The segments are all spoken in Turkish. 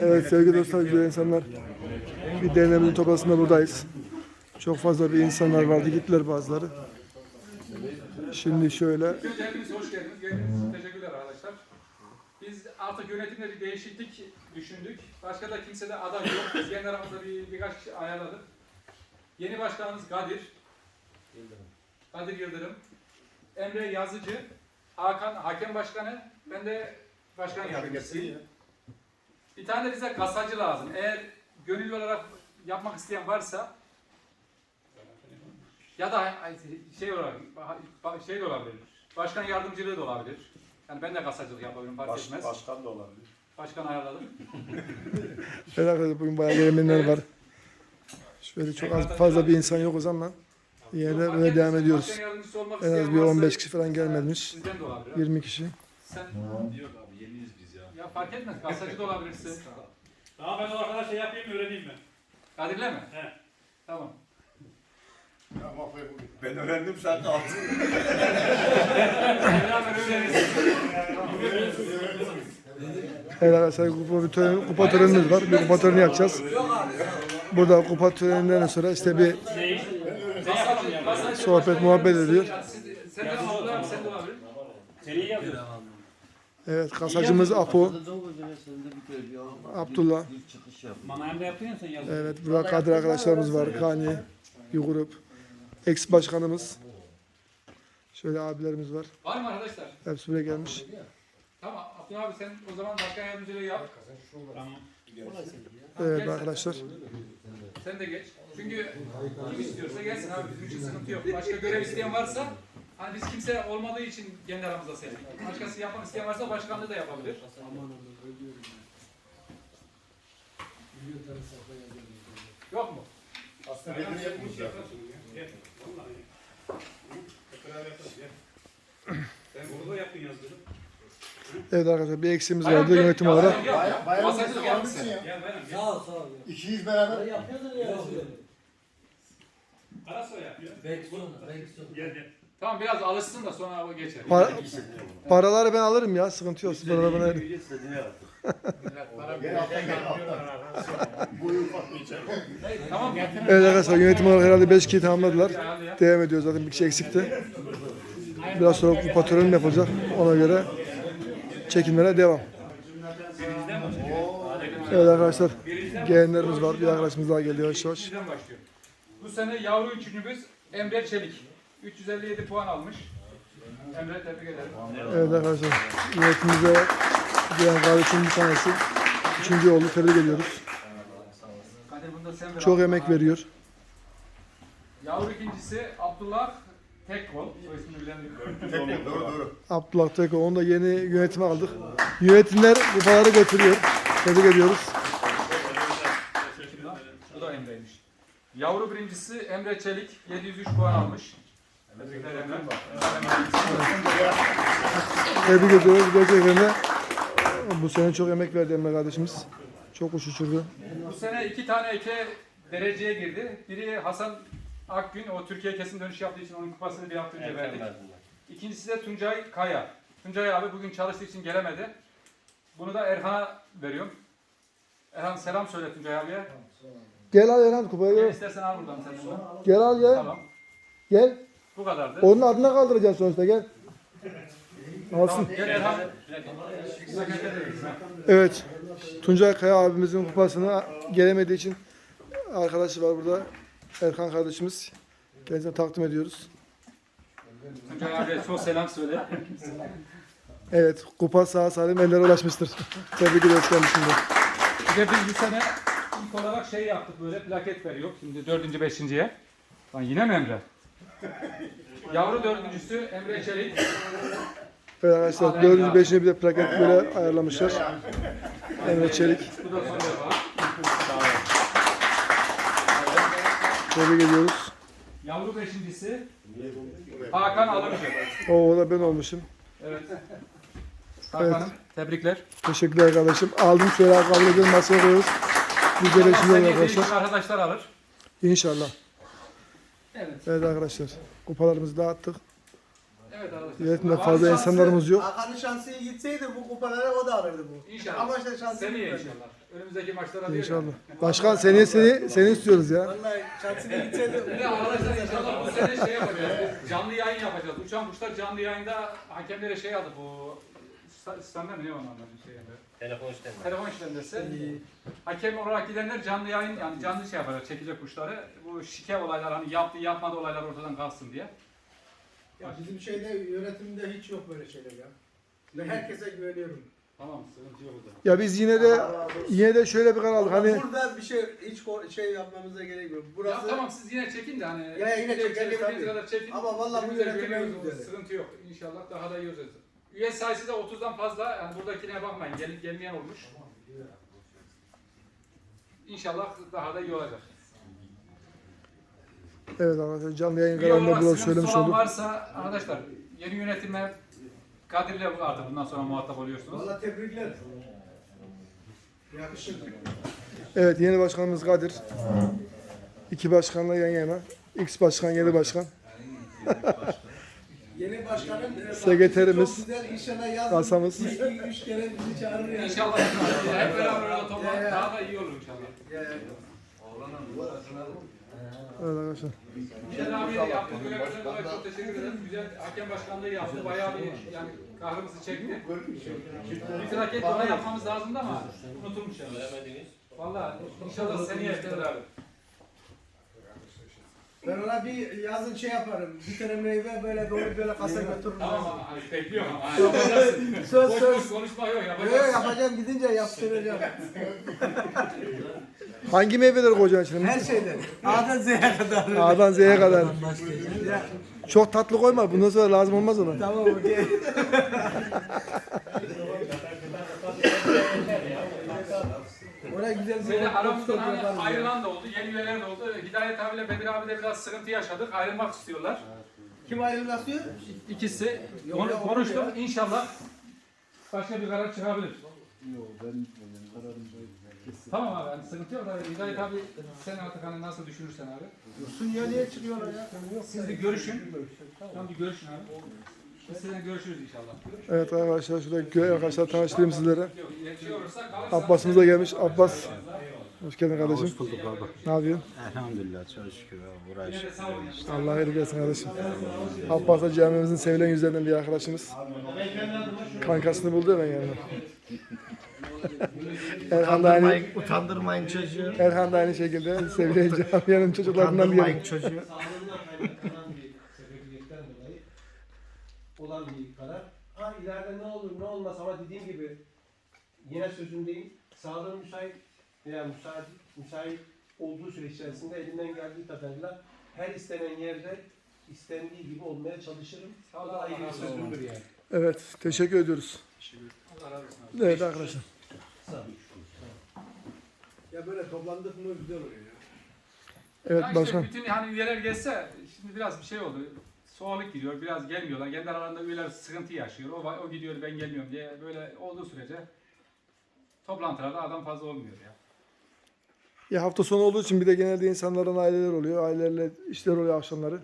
Evet sevgili dostlar, güzel insanlar. Bir derneğimizin toplantısında buradayız. Çok fazla bir insanlar vardı, gittiler bazıları. Şimdi şöyle, hepiniz hoş geldiniz. Teşekkürler arkadaşlar. Biz artık yönetimde bir değişiklik düşündük. Başka da kimse de aday yok. Biz kendi aramızda bir, birkaç kişi ayarladık. Yeni başkanımız Kadir. Kadir Yıldırım. Emre Yazıcı. Hakan Hakem Başkanı. Ben de Başkan Yardımcısıyım. Bir tane de bize kasacı lazım. Eğer gönüllü olarak yapmak isteyen varsa ya da şey olarak şey de olabilir. Başkan yardımcılığı da olabilir. Yani ben de kasacılık yapabilirim fark Baş, etmez. başkan da olabilir. Başkan ayarladım. evet arkadaşlar bugün bayağı gelenler var. Şöyle çok az fazla bir insan yokuz ama yine de böyle devam ediyoruz. Başkan yardımcısı olmak En az bir varsa, 15 kişi falan gelmemiş. Sizden de olabilir. 20 kişi. Sen Yok abi yeniyiz biz ya. ya fark etmez. Kasacı da olabilirsin. Tamam ben o arkadaş şey yapayım öğreneyim ben. Kadir'le mi? He. Tamam. Ben öğrendim sen de altın. Beraber öğreniriz. Evet arkadaşlar kupa, bir tören- kupa törenimiz var. Bir kupa töreni yapacağız. Burada kupa töreninden sonra işte bir Neyi? Ne yapalım ya? Kasacı sohbet muhabbet ediyor. Sen de olabilir, sen de olabilir. Seriyi yapıyoruz. Evet kasacımız Apo, Abdullah. Evet burada Kadir arkadaşlarımız var. Kani, bir grup. Ex başkanımız. Şöyle abilerimiz var. Var mı arkadaşlar? Hepsi buraya gelmiş. Tamam. Abdullah abi sen o zaman başkan yardımcılığı yap. Tamam. Evet arkadaşlar. Sen de geç. Çünkü kim istiyorsa gelsin abi bizim için sıkıntı yok. Başka görev isteyen varsa hani biz kimse olmadığı için kendi aramızda seçtik. Başkası yapmak isteyen varsa başkanlığı da yapabilir. Yok mu? Aslında benim yapmış ya. Sen burada yaptın yazdırıp. Evet arkadaşlar bir eksiğimiz Bayram vardı gel. yönetim Ya, olarak. bayram gel. Bayram bayram yapmışsın. almışsın ya. Gel bayram gel. Sağ ol sağ ol. İkiyiz beraber. Yapıyordun ya. Araso yapıyor. Belki sonra, belki sonra. Gel gel. Tamam biraz alışsın da sonra o geçer. Pa- paraları ben alırım ya sıkıntı yok. Paraları ufak mı içeri? Tamam. Evet arkadaşlar yönetim olarak herhalde 5 kişi tamamladılar. Devam ediyor zaten bir kişi eksikti. Biraz sonra kupa töreni yapılacak. Ona göre çekimlere devam. Evet arkadaşlar gelenlerimiz var. Bir arkadaşımız daha geliyor yavaş yavaş. Bizden başlıyor. Bu sene yavru üçüncümüz Emre Çelik. 357 puan almış. Emre tebrik ederim. Evet arkadaşlar yönetimimize gelen kardeşim bir tanesi. Üçüncü oldu. Tebrik ediyoruz. Kadir bunda sen ver. Çok emek veriyor. Yavru ikincisi Abdullah Tekkol. Soy ismini bilen bir Doğru doğru. Abdullah Teko onu da yeni yönetime aldık. Yönetimler kupaları götürüyor. Tebrik ediyoruz. Bu da Emre'ymiş. Yavru birincisi Emre Çelik 703 puan almış. Tebrik ediyoruz. Gerçekten de bu sene çok emek verdi Emre kardeşimiz. Çok uç uçurdu. Bu sene iki tane eke dereceye girdi. Biri Hasan Akgün, o Türkiye kesin dönüş yaptığı için onun kupasını bir hafta önce verdik. İkincisi de Tuncay Kaya. Tuncay abi bugün çalıştığı için gelemedi. Bunu da Erhan'a veriyorum. Erhan selam söyle Tuncay abiye. Gel al Erhan kupayı Gel gel. istersen al buradan sen bunu. Gel al gel. Tamam. Gel. Bu kadardı. Onun adına kaldıracaksın sonuçta gel. Alsın. Tamam, gel Erhan. Evet. Tuncay Kaya abimizin kupasını gelemediği için arkadaşı var burada. Erkan kardeşimiz. Kendisine takdim ediyoruz. Tuncay abiye çok selam söyle. Evet. Kupa sağ salim ellere ulaşmıştır. Tebrik ediyoruz kendisini. Bir de biz bu sene ilk olarak şey yaptık böyle plaket veriyor. Şimdi dördüncü, beşinciye. Lan yine mi Emre? Yavru dördüncüsü Emre Çelik. Evet arkadaşlar dördüncü beşinci bir de plaket böyle ayarlamışlar. Emre Çelik. Bu da son defa. Tebrik ediyoruz. Yavru beşincisi Hakan Alımcı. O, o da ben olmuşum. Evet. Hakan'ım tebrikler. Teşekkürler kardeşim. Aldım şöyle kabul ediyorum masaya koyuyoruz. Oluyor Seneye arkadaşlar. arkadaşlar alır. İnşallah. Evet. Evet arkadaşlar. Kupalarımızı dağıttık. Evet arkadaşlar. Yönetimde fazla şansı- insanlarımız yok. Hakan'ın şansı iyi gitseydi bu kupaları o da alırdı bu. İnşallah. Ama işte şansı Seneye gitmedi. inşallah. Önümüzdeki maçlara değil. İnşallah. Başkan seni seni seni istiyoruz ya. Vallahi şansı iyi gitseydi. Bir de arkadaşlar inşallah bu sene şey yapacağız. Biz canlı yayın yapacağız. Uçan kuşlar canlı yayında hakemlere şey aldı bu mı ne onun anlamı şey yani. Telefon işlemi. Telefon işlemlesi. Hakem olarak gidenler canlı yayın yani canlı şey yapacak çekecek kuşları. Bu şike olaylar hani yaptı yapmadı olaylar ortadan kalksın diye. Ya bizim şeyde yönetimde hiç yok böyle şeyler ya. Ben herkese güveniyorum. Tamam sıkıntı yok o zaman. Ya biz yine de yine de şöyle bir karar aldık. Hani Burada bir şey hiç ko- şey yapmamıza gerek yok. Ya Burası tamam siz yine çekin de hani. Ya yine çekeriz çekebildiğiniz tabii. kadar çekin. Ama vallahi bu güveniyoruz, güzeli. Sıkıntı yok. İnşallah daha da iyi olacağız. Üye sayısı da 30'dan fazla. Yani buradakine bakmayın. Gelip gelmeyen olmuş. İnşallah daha da iyi olacak. evet arkadaşlar canlı yayın Üye kanalında olarak burada sıkıntısı söylemiş olan olduk. varsa arkadaşlar yeni yönetime Kadir'le artık bundan sonra muhatap oluyorsunuz. Valla tebrikler. Yakışır. Evet yeni başkanımız Kadir. İki başkanla yan yana. X başkan, yeni başkan. Yeni başkanın e, Sekreterimiz, çok güzel inşallah kasamız. İki, üç kere bizi çağırır yani. İnşallah hep beraber orada toplanıp daha da iyi olur inşallah. Ya. Evet arkadaşlar. Bilal abi de yaptığı görevlerden dolayı çok teşekkür ederim. Güzel hakem başkanlığı yaptı. Bayağı bir yani kahrımızı çekti. Bir traket ona yapmamız lazımdı ama unutulmuş yani. Valla inşallah seneye Bilal abi. Ben ona bir yazın şey yaparım. Bir tane meyve böyle doğru böyle kasa götürürüm. Tamam ama hani bekliyorum. Hani yapacaksın. Söz Boş söz. boş konuşma yok Yok yapacaksın. yapacağım gidince yaptıracağım. Hangi meyveleri koyacaksın şimdi? Her şeyden. A'dan Z'ye kadar. A'dan Z'ye kadar. Çok tatlı koyma. Bundan sonra lazım olmaz ona. Tamam okey. Ona güzel bir Seni aramızdan hani ayrılan da oldu, yeni üyeler de oldu. Hidayet abiyle Bedir abi de biraz sıkıntı yaşadık. Ayrılmak istiyorlar. Kim ayrılmak diyor? İkisi Yok, konu- yok, konuştuk. ya. İnşallah başka bir karar çıkabilir. Tamam abi yani sıkıntı yok. Abi. Hidayet abi sen artık hani nasıl düşünürsen abi. Dursun ya niye çıkıyorlar ya? Siz bir görüşün. Tamam bir görüşün abi. Biz görüşürüz inşallah. Evet arkadaşlar şurada gö- arkadaşlar tanıştırayım sizlere. Abbas'ımız da gelmiş. Abbas. Hoş geldin kardeşim. Hoş bulduk abi. Ne yapıyorsun? Elhamdülillah çok şükür. Uğraş. Allah hayırlı gelsin kardeşim. Abbas da camimizin sevilen yüzlerinden bir arkadaşımız. Kankasını buldu hemen yanına. Erhan da aynı, Utandırmayın, utandırmayın çocuğu. Erhan da aynı şekilde sevilen camianın çocuklarından biri. Utandırmayın çocuğu. olan bir karar. Ha ileride ne olur ne olmaz ama dediğim gibi yine sözündeyim. Sağlığım müsait veya müsait, müsait olduğu süre içerisinde elimden geldiği kadarıyla her istenen yerde istendiği gibi olmaya çalışırım. O da ayrı bir sözümdür yani. Evet, teşekkür ediyoruz. Allah razı olsun abi. Evet arkadaşlar. Ya böyle toplandık mı güzel oluyor ya. Evet Ya işte başkan. bütün hani üyeler gelse şimdi biraz bir şey oldu. Soğuk giriyor, biraz gelmiyorlar. Kendi aralarında üyeler sıkıntı yaşıyor. O, o gidiyor ben gelmiyorum diye böyle olduğu sürece toplantılarda adam fazla olmuyor ya. Ya hafta sonu olduğu için bir de genelde insanların aileler oluyor. Ailelerle işler oluyor akşamları.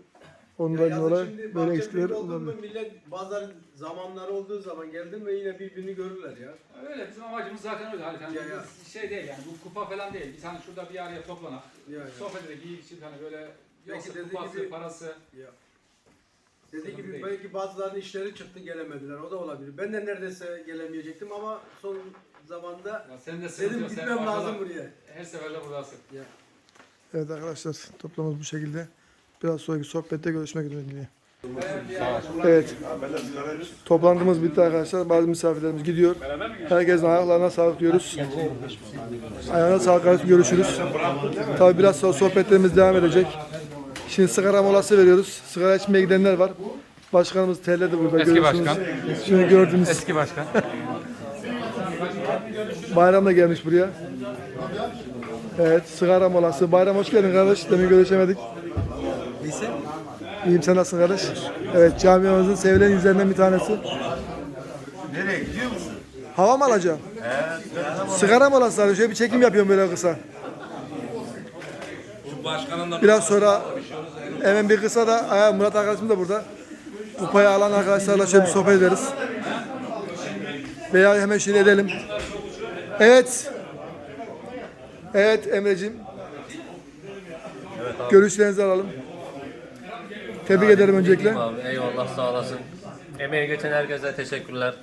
Yazın dolayı şimdi böyle eksikler olabilir. millet bazıları zamanları olduğu zaman geldi mi yine birbirini görürler ya. Öyle bizim amacımız zaten öyle. Hani Ya, ya. şey değil yani bu kupa falan değil. Biz hani şurada bir araya toplanak. Ya, ya. Sohbet edelim, için hani böyle Belki yoksa dediği kupası, gibi- parası. Dediği gibi değil. belki bazılarının işleri çıktı gelemediler. O da olabilir. Ben de neredeyse gelemeyecektim ama son zamanda Ya sen de sıkıntı dedim yok. Sen gitmem lazım buraya. Her seferde buradasın. Evet arkadaşlar toplamımız bu şekilde. Biraz sonraki sohbette görüşmek üzere. Evet. Toplantımız bitti arkadaşlar. Bazı misafirlerimiz gidiyor. Herkesin ayaklarına sağlık diyoruz. Ayağına sağlık kardeşim görüşürüz. Tabii biraz sonra sohbetlerimiz devam edecek. Şimdi sigara molası veriyoruz. Sigara içmeye gidenler var. Başkanımız terledi burada. Eski görüyorsunuz. başkan. Şimdi gördünüz. Eski başkan. Bayram da gelmiş buraya. Evet, sigara molası. Bayram hoş geldin kardeş. Demin görüşemedik. İyisin. İyiyim, sen nasılsın kardeş? Evet, camiamızın sevilen yüzlerinden bir tanesi. Nereye gidiyor musun? Hava mı alacağım? Sigara molası abi. Şöyle bir çekim yapıyorum böyle kısa. Biraz sonra hemen bir kısa da Aa, Murat arkadaşım da burada. kupayı alan arkadaşlarla şöyle bir sohbet ederiz. Veya hemen şunu edelim. Evet. Evet Emre'cim. Görüşlerinizi alalım. Tebrik ederim öncelikle. Abi eyvallah sağ olasın. Emeği geçen herkese teşekkürler.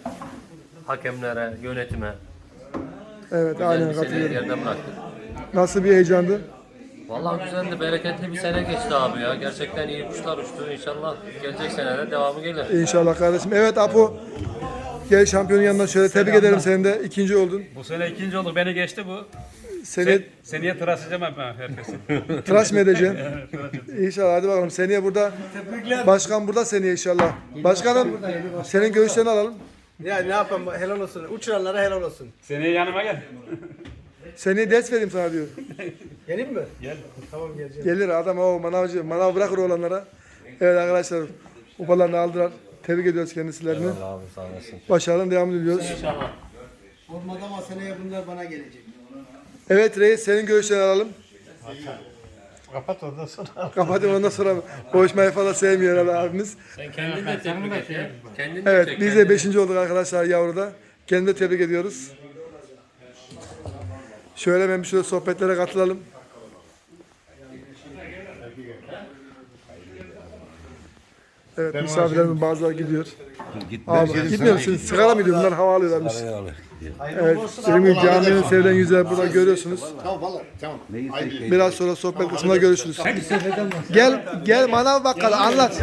Hakemlere, yönetime. Evet Güzel aynen katılıyorum. Nasıl bir heyecandı? Vallahi güzeldi, bereketli bir sene geçti abi ya. Gerçekten iyi kuşlar uçtu. İnşallah gelecek senede devamı gelir. İnşallah kardeşim. Evet Apo. Gel şampiyonun yanına şöyle tebrik ederim seni de. ikinci oldun. Bu sene ikinci oldu. Beni geçti bu. Seni Seneye tıraş edeceğim ben herkesi. tıraş mı edeceksin? İnşallah hadi bakalım. Seneye burada. Başkan burada seneye inşallah. Başkanım senin görüşlerini alalım. Ya ne yapayım helal olsun. Uçuranlara helal olsun. Seneye yanıma gel. Seneye ders vereyim sana diyor. Gelin mi? Gel. Tamam geleceğim. Gelir adam o manavcı. Manav bırakır oğlanlara. Evet arkadaşlar. Kupalarını aldılar. Tebrik ediyoruz kendisilerini. Abi sağ olasın. Başarılarına devam ediyoruz. İnşallah. Olmadı ama seneye bunlar bana gelecek. Evet reis senin görüşlerini alalım. Kapat ondan sonra. Kapatayım ondan sonra konuşmayı falan sevmiyor herhalde abimiz. Sen kendin de tebrik et ya. De Evet biz de kendin 5. olduk arkadaşlar yavruda. Kendini de tebrik ediyoruz. Şöyle hemen bir şöyle sohbetlere katılalım. Evet misafirlerimin bazıları gidiyor. Abi gitmiyor musun? Sigara mı gidiyor? Bunlar hava alıyorlarmış. Evet, gibi caminin sevilen yüzleri burada görüyorsunuz. Tamam valla tamam. Biraz sonra sohbet kısmında görüşürüz. Gel, gel manav bakkal anlat.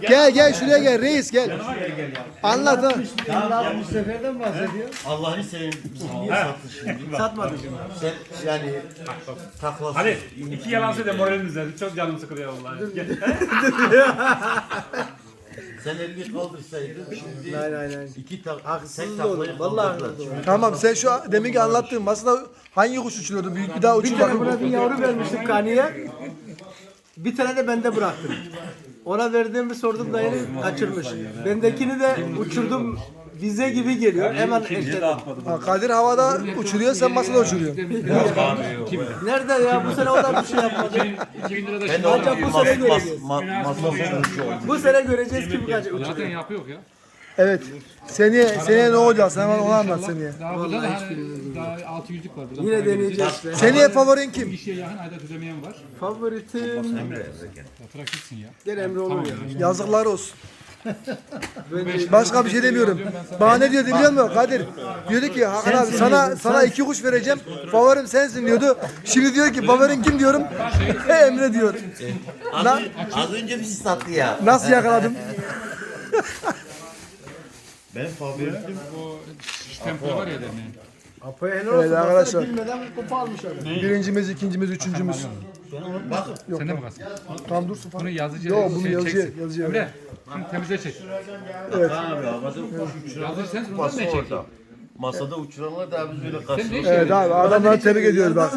Gel gel şuraya gel reis gel. Anlat ha. bu seferden bahsediyor. Allah'ını seveyim. Niye sattın şimdi? Sen yani taklasın. Hadi iki yalan söyle moralimiz düzeldi. Çok canım sıkılıyor vallahi. Sen elini kaldırsaydın şimdi Aynen aynen. iki tak tek Haksız taklayı. Vallahi kaldırdılar. haksız oldu. Tamam sen şu deminki anlattığın masada hangi kuş uçuruyordu? Bir, bir daha Bir tane buna bir yavru vermiştik kaniye. Bir tane de bende bıraktım. Ona verdiğimi sordum dayını kaçırmış. Bendekini de uçurdum. Vize gibi geliyor. Hemen eşledim. Ha, Kadir havada uçuruyor sen masada uçuruyorsun. Nerede ya? Bu sene o da bir şey yapmadı. 2000 lira da şimdi Ancak bu sene göreceğiz. Bu sene göreceğiz kim kaç uçuruyor. zaten yapıyor ya. Evet. Seneye, seneye ne olacak? Sen bana onu anlat seneye. Daha burada da hani daha 600'lük var. Buradan Yine deneyeceğiz. Seneye favorin kim? Bir şeye yakın ayda ödemeyen var. Favoritim Yatırak gitsin ya. gene Emre olur ya. Yazıklar olsun. Başka bir şey demiyorum. Bana ne diyordu biliyor musun Kadir? Diyordu ki Hakan abi sana sana iki kuş vereceğim. Favorim sensin diyordu. Şimdi diyor ki favorin kim diyorum. Emre diyor. Na- Az önce bizi sattı ya. nasıl yakaladım? Ben favoritim. Tempo var ya demeyin. Apo'ya helal Evet olsun. arkadaşlar. Arkadaşlar. Bilmeden kupa almış adam. Birincimiz, ikincimiz, üçüncümüz. Sen de mi kalsın? Tam dursun Bunu falan. yazıcı Yok bunu şey yazıcıya, çeksin. yazıcıya. Emre, şunu temizle çek. Evet. Abi havada uçuran Yazıcı sensin, ondan ne çek? orada. Masada uçuranlar da biz öyle Sen karşılıyoruz. Evet abi adamları tebrik ediyoruz bak.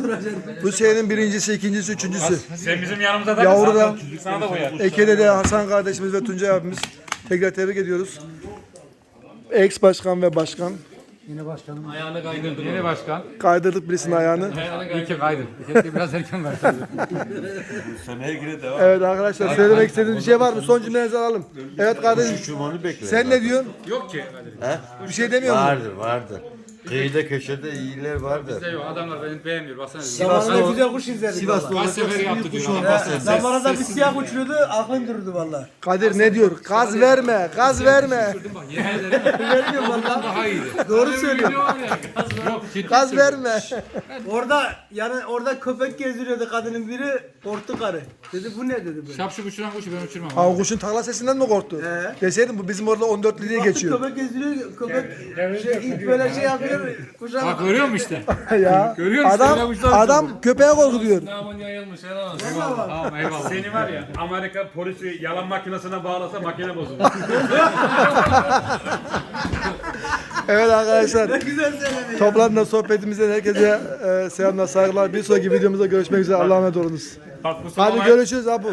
Bu senenin birincisi, ikincisi, üçüncüsü. Sen bizim yanımıza da Yavru da. sana da koyar. Eke'de de Hasan kardeşimiz ve Tuncay abimiz. Tekrar tebrik ediyoruz. Ex başkan ve başkan. Ayağını kaydırdın. Yeni başkan. Kaydırdık birisinin ayağını. İyi ki kaydı. Keşke biraz erken kaysaydı. Seneye gire devam. Evet arkadaşlar söylemek istediğiniz bir şey var mı? Son cümlelerinizi alalım. Evet kardeşim. Uçurmanı bekle. Sen ne diyorsun? Yok ki. Bir şey demiyor musun? Vardır vardır. Kıyıda köşede iyiler vardır. Yok adamlar beni beğenmiyor. Baksana. Zamanında güzel kuş izledik. Sivas'ta valla. Kaç sefer yaptı diyor. He, Zamanında bir siyah uçuruyordu, aklın dururdu valla. Kadir ne diyor? Gaz verme, gaz verme. Bak yemin ederim. Vermiyorum valla. Daha iyiydi. Doğru söylüyor. Yok ciddi Gaz söylüyorum. verme. Orada yani orada köpek gezdiriyordu kadının biri, korktu karı. Dedi bu ne dedi böyle. Şapşuk uçuran kuşu ben uçurmam. Ha o kuşun takla sesinden mi korktu? He. Deseydin bu bizim orada 14 diye Baktı geçiyor. köpek gezdiriyor, köpek şey, ilk böyle şey yapıyor, kuşa Bak görüyor musun işte? ya. Görüyor musun? Adam adam köpeğe korkutuyor. Namın yayılmış helal olsun. Tamam eyvallah. Seni var ya Amerika polisi yalan makinesine bağlasa makine bozulur. Evet arkadaşlar. güzel söyledi. Toplanma sohbetimizden herkese e, selamlar, saygılar. Bir sonraki videomuzda görüşmek üzere. Allah'a emanet olunuz. Bak bu Hadi görüşürüz abi.